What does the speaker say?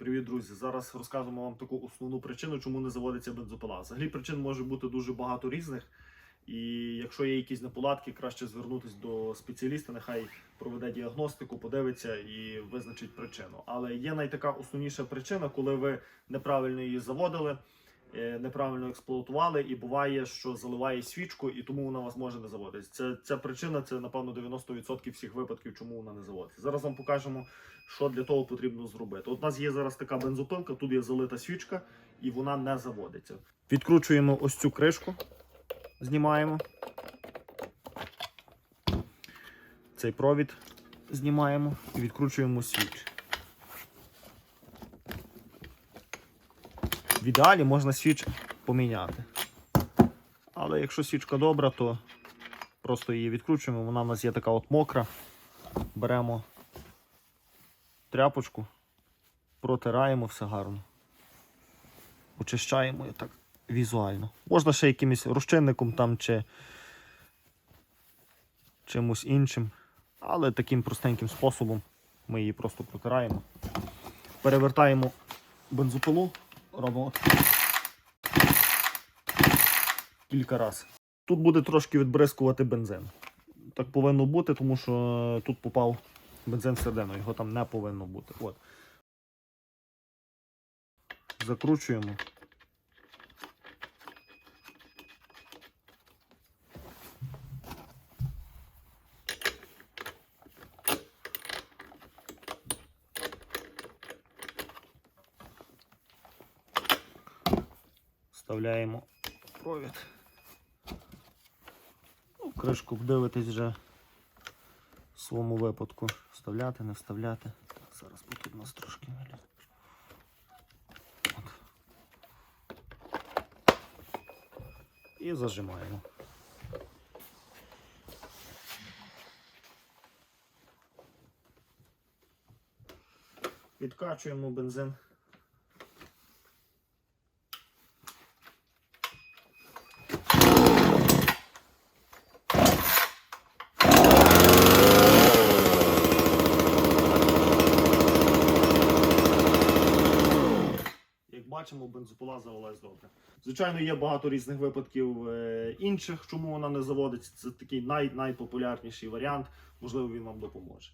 Привіт, друзі! Зараз розказуємо вам таку основну причину, чому не заводиться бензопила. Взагалі причин може бути дуже багато різних. І якщо є якісь неполадки, краще звернутися до спеціаліста, нехай проведе діагностику, подивиться і визначить причину. Але є найтака основніша причина, коли ви неправильно її заводили, неправильно експлуатували, і буває, що заливає свічку, і тому вона вас може не заводитися. Це ця причина, це напевно 90% всіх випадків, чому вона не заводиться. Зараз вам покажемо, що для того потрібно зробити. От у нас є зараз така бензопилка, тут є залита свічка, і вона не заводиться. Відкручуємо ось цю кришку, знімаємо. Цей провід знімаємо і відкручуємо свіч. В ідеалі можна свіч поміняти. Але якщо свічка добра, то просто її відкручуємо. Вона в нас є така от мокра. Беремо тряпочку, протираємо все гарно. Очищаємо і так візуально. Можна ще якимось розчинником там чи чимось іншим. Але таким простеньким способом ми її просто протираємо. Перевертаємо бензопилу, робимо кілька разів. Тут буде трошки відбризкувати бензин. Так повинно бути, тому що тут попав бензин всередину, його там не повинно бути. От. Закручуємо. Вставляємо провід. Ну, кришку дивитесь вже в своєму випадку. Вставляти, не вставляти. Так, зараз потрібно трошки вилізти. От. І зажимаємо. Відкачуємо бензин. Бачимо, бензопила завелась добре. Звичайно, є багато різних випадків е, інших, чому вона не заводиться. Це такий най- найпопулярніший варіант. Можливо, він вам допоможе.